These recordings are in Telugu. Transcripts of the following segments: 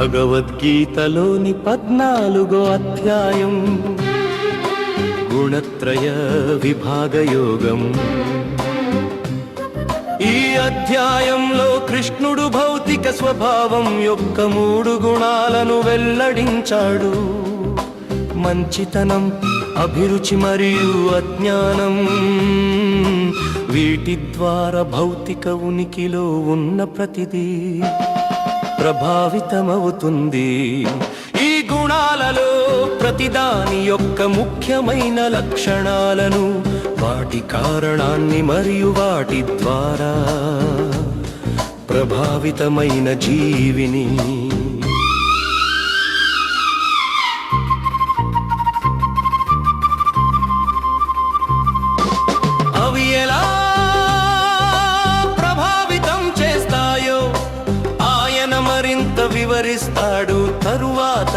భగవద్గీతలోని పద్నాలుగో అధ్యాయం. గుణత్రయ విభాగయోగం ఈ అధ్యాయంలో కృష్ణుడు భౌతిక స్వభావం యొక్క మూడు గుణాలను వెల్లడించాడు. మంచితనం అభిరుచి మరియు అజ్ఞానం. వీటి ద్వారా భౌతిక ఉనికిలో ఉన్న ప్రతిదీ ప్రభావితమవుతుంది. ఈ గుణాలలో ప్రతిదాని యొక్క ముఖ్యమైన లక్షణాలను వాటి కారణాన్ని మరియు వాటి ద్వారా ప్రభావితమైన జీవిని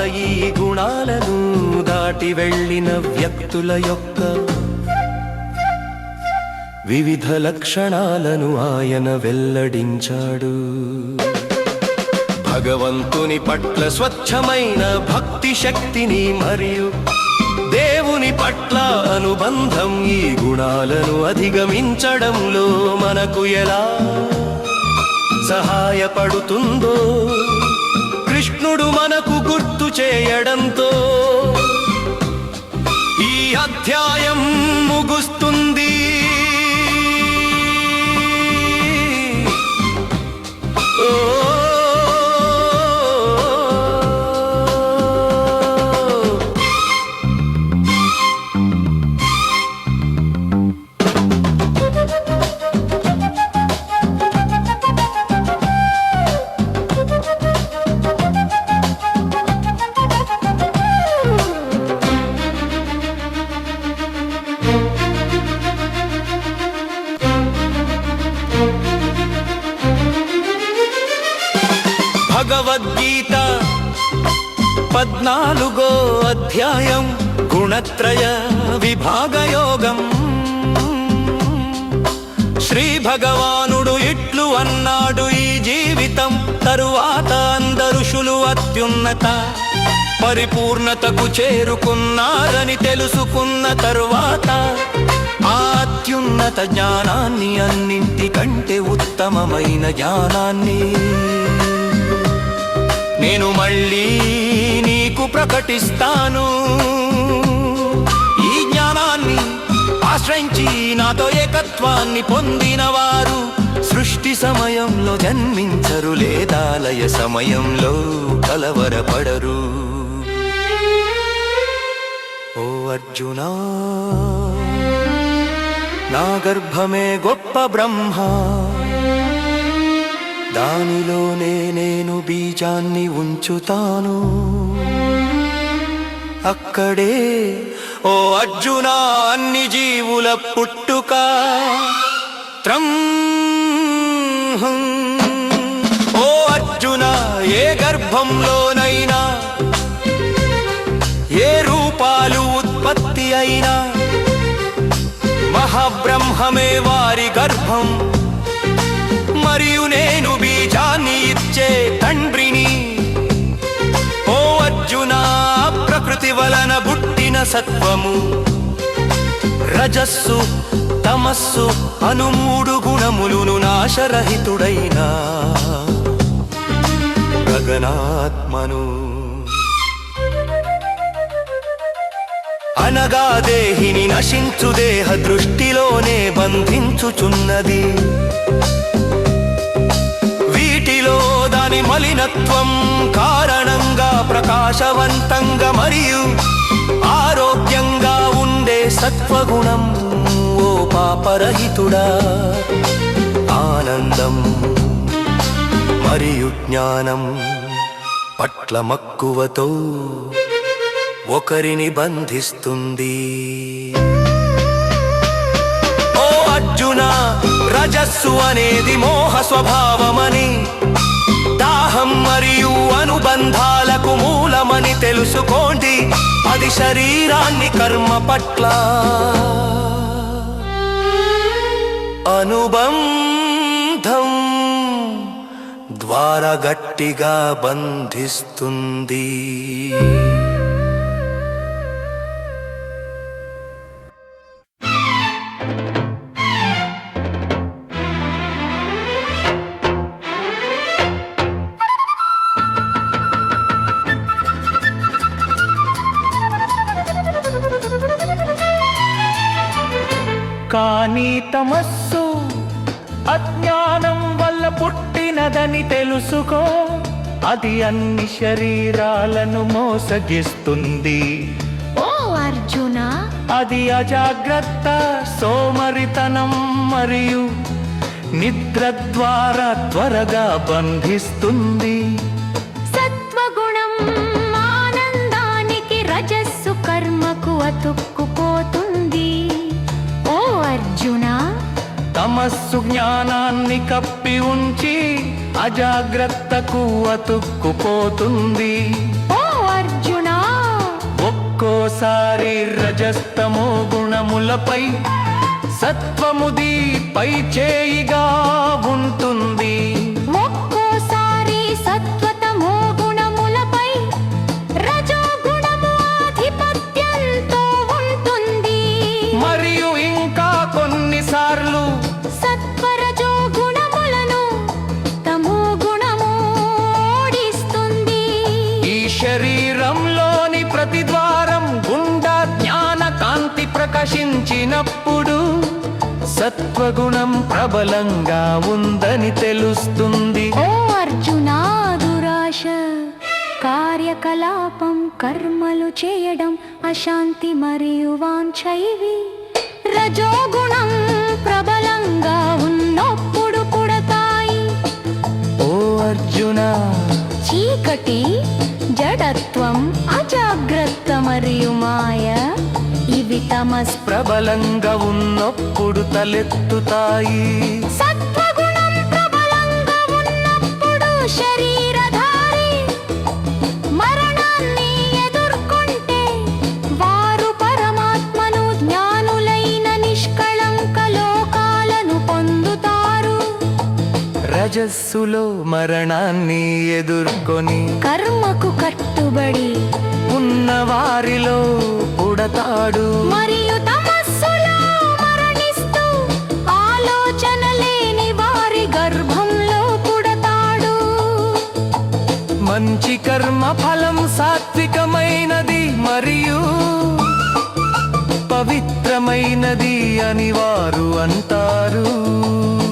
ఈ గుణాలను దాటి వెళ్ళిన వ్యక్తుల యొక్క వివిధ లక్షణాలను ఆయన వెల్లడించాడు. భగవంతుని పట్ల స్వచ్ఛమైన భక్తి శక్తిని మరియు దేవుని పట్ల అనుబంధం ఈ గుణాలను అధిగమించడంలో మనకు ఎలా సహాయపడుతుందో కృష్ణుడు గుర్తు చేయడంతో ఈ అధ్యాయం ముగుస్తుంది. భగవద్గీత పద్నాలుగో అధ్యాయం గుణత్రయ విభాగయోగం. శ్రీ భగవానుడు ఇట్లు అన్నాడు ఈ జీవితం తరువాత అందరుషులు అత్యున్నత. పరిపూర్ణతకు చేరుకున్నారని తెలుసుకున్న తరువాత ఆ అత్యున్నత జ్ఞానాన్ని అన్నింటికంటే ఉత్తమమైన జ్ఞానాన్ని నేను మళ్ళీ నీకు ప్రకటిస్తాను. ఈ జ్ఞానాన్ని ఆశ్రయించి నాతో ఏకత్వాన్ని పొందిన వారు సృష్టి సమయంలో జన్మించరు లేదా లయ సమయంలో కలవరపడరు. అర్జునా నా గర్భమే గొప్ప బ్రహ్మ. దానిలోనే నేను బీజాన్ని ఉంచుతాను. అక్కడే ఓ అర్జున అన్ని జీవుల పుట్టుక. త్రం. ఓ అర్జున ఏ గర్భంలో ఉత్పత్తి అయినా మహాబ్రహ్మమే వారి గర్భం. మరియు నేను బీజాన్ని ఇచ్చే తండ్రిని. ఓ అర్జున ప్రకృతి వలన పుట్టిన సత్వము. రజస్సు తమస్సు అను మూడు గుణములును నాశరహితుడైన. గగనాత్మను అనగా దేహిని నశించు దేహ దృష్టిలోనే బంధించుచున్నది. వీటిలో దాని మలినత్వం కారణంగా ప్రకాశవంతంగా మరియు ఆరోగ్యంగా ఉండే సత్వగుణం ఓ పాపరహితుడా. ఆనందం మరియు జ్ఞానం పట్ల మక్కువతో ఒకరిని బంధిస్తుంది. ఓ అర్జున రజస్సు అనేది మోహ స్వభావమని దాహం మరియు అనుబంధాలకు మూలమని తెలుసుకోండి. అది శరీరాన్ని కర్మ పట్ల. అనుబంధం ద్వారా గట్టిగా బంధిస్తుంది. తమస్సు అజ్ఞానం వల్ల పుట్టినదని తెలుసుకో. అది అన్ని శరీరాలను మోసగిస్తుంది. ఓ అర్జున! అది అజాగ్రత్త సోమరితనం మరియు నిద్ర ద్వారా త్వరగా బంధిస్తుంది. సత్వగుణం ఆనందానికి రజస్సు కర్మకు అతుక్కుపోతుంది తమస్సు జ్ఞానాన్ని కప్పి ఉంచి అజాగ్రత్తకు అతుక్కుపోతుంది. ఓ అర్జున! ఒక్కోసారి రజస్తమో గుణములపై సత్వముది పై చేయిగా ఉంటుంది. ప్రకాశించినప్పుడు సత్వగుణం ప్రబలంగా ఉందని తెలుస్తుంది. ఓ అర్జునా దురాశ కార్యకలాపం కర్మలు చేయడం అశాంతి మరియు వాంఛైవి రజోగుణం ప్రబలంగా ఉన్నప్పుడు పుడతాయి. ఓ అర్జున! చీకటి జడత్వం అజాగ్రత్త మరియు మాయ ఇవి తమస్ ప్రబలంగా ఉన్నప్పుడు తలెత్తుతాయి. సత్వగుణం ప్రబలంగా ఉన్నప్పుడు శరీరధారి మరణాన్ని ఎదుర్కొంటే వారు పరమాత్మను జ్ఞానులైన నిష్కళంక లోకాలను పొందుతారు. రజస్సులో మరణాన్ని ఎదుర్కొని కర్మకు కట్టుబడి ఉన్న వారిలో పుడతాడు మరియు తమస్సులో మరణిస్తూ ఆలోచన లేని వారి గర్భంలో పుడతాడు. మంచి కర్మ ఫలం సాత్వికమైనది మరియు పవిత్రమైనది అని వారు అంటారు.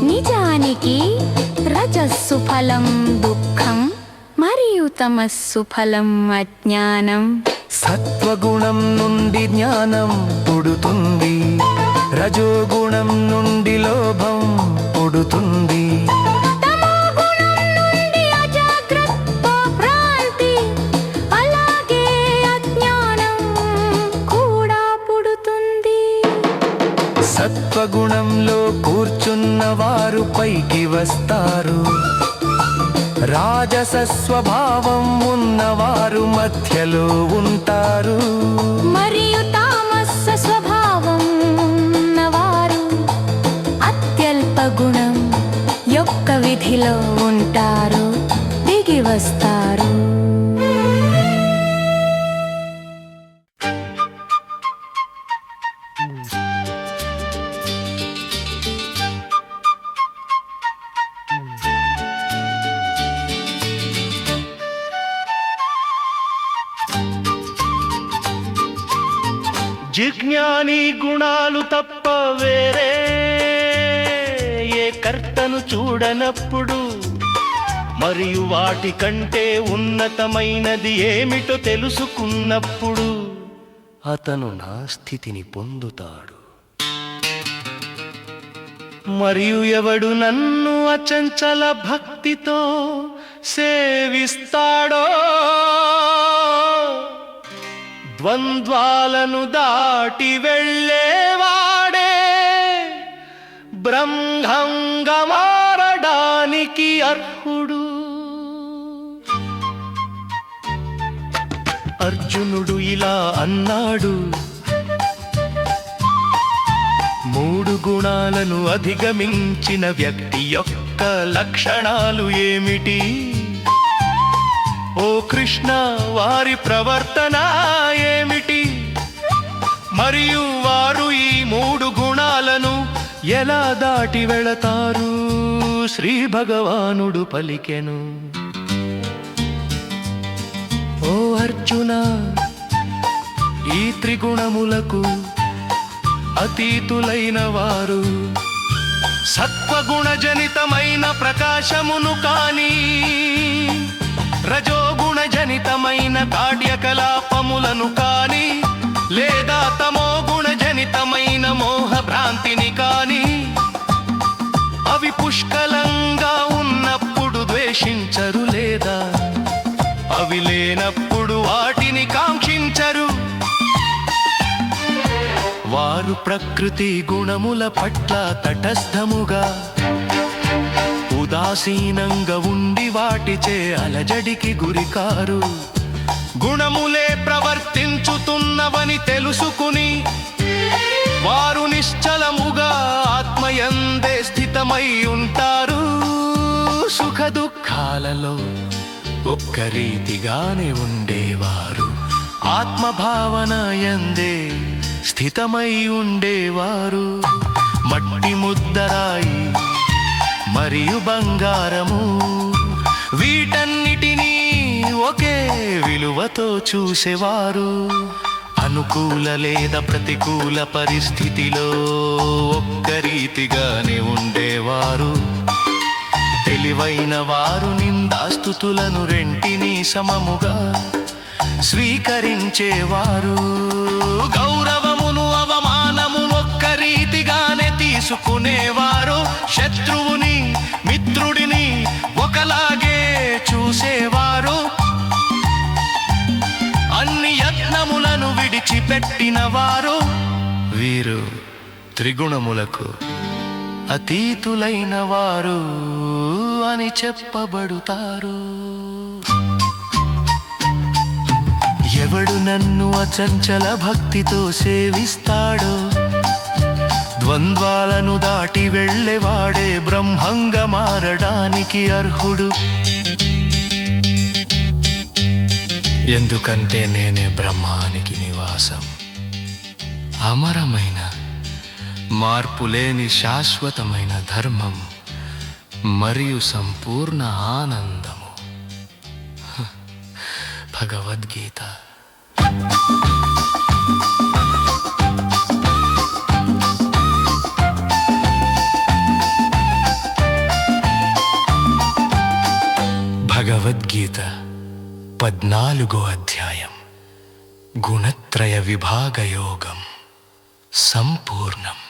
నిజానికి రజస్సు ఫలం దుఃఖం మరియు తమస్సు ఫలం అజ్ఞానం. సత్వగుణం నుండి జ్ఞానం పుడుతుంది. రజోగుణం నుండి లోభం పుడుతుంది. సత్వగుణంలో కూర్చున్న వారు పైకి వస్తారు. రాజస స్వభావం ఉన్నవారు మధ్యలో ఉంటారు. మరియు తామస్స స్వభావం ఉన్నవారు అత్యల్ప గుణం యొక్క విధిలో ఉంటారు. దిగి వస్తారు. జిజ్ఞాని గుణాలు తప్ప వేరే ఏ కర్తను చూడనప్పుడు మరియు వాటి కంటే ఉన్నతమైనది ఏమిటో తెలుసుకున్నప్పుడు అతను నా స్థితిని పొందుతాడు. మరియు ఎవడు నన్ను అచంచల భక్తితో సేవిస్తాడో ద్వంద్వాలను దాటి వెళ్ళేవాడే. బ్రహ్మంగా మారడానికి అర్హుడు. అర్జునుడు ఇలా అన్నాడు. మూడు గుణాలను అధిగమించిన వ్యక్తి యొక్క లక్షణాలు ఏమిటి? ఓ కృష్ణ వారి ప్రవర్తన మరియు వారు ఈ మూడు గుణాలను ఎలా దాటి వెళతారు? శ్రీ భగవానుడు పలికెను. ఓ అర్జున ఈ త్రిగుణములకు అతీతులైన వారు సత్వగుణజనితమైన ప్రకాశమును కాని రజోగుణజనితమైన కార్యకలాపములను కానీ లేదా తమో గుణజనితమైన మోహ భ్రాంతిని కాని అవి పుష్కలంగా ఉన్నప్పుడు ద్వేషించరు లేదా? అవి లేనప్పుడు వాటిని కాంక్షించరు. వారు ప్రకృతి గుణముల పట్ల తటస్థముగా ఉదాసీనంగా ఉండి వాటిచే అలజడికి గురికారు. గుణములే ఉన్నవని తెలుసుకుని వారు నిశ్చలముగా ఆత్మయందే స్థితమై ఉంటారు. సుఖ దుఃఖాలలో ఒక్క రీతిగానే ఉండేవారు. ఆత్మభావన ఎందే స్థితమై ఉండేవారు. మట్టి ముద్దరాయి మరియు బంగారము వీటన్నిటినీ ఒకే విలువతో చూసేవారు. అనుకూల లేదా ప్రతికూల పరిస్థితిలో ఒక్క రీతిగానే ఉండేవారు. తెలివైన వారు నిందాస్తుతులను రెంటిని సమముగా స్వీకరించేవారు. గౌరవ త్రిగుణములకు అతీతులైన వారు అని చెప్పబడుతారు. ఎవడు నన్ను అచంచల భక్తితో సేవిస్తాడో? ద్వంద్వాలను దాటి వెళ్ళేవాడే బ్రహ్మంగా మారడానికి అర్హుడు? ఎందుకంటే నేనే బ్రహ్మానికి నివాసం. అమరమైన మార్పులేని శాశ్వతమైన ధర్మం మరియు సంపూర్ణ ఆనందము. భగవద్గీత. భగవద్గీత పద్నాలుగో అధ్యాయం. గుణత్రయ విభాగయోగం. సంపూర్ణం.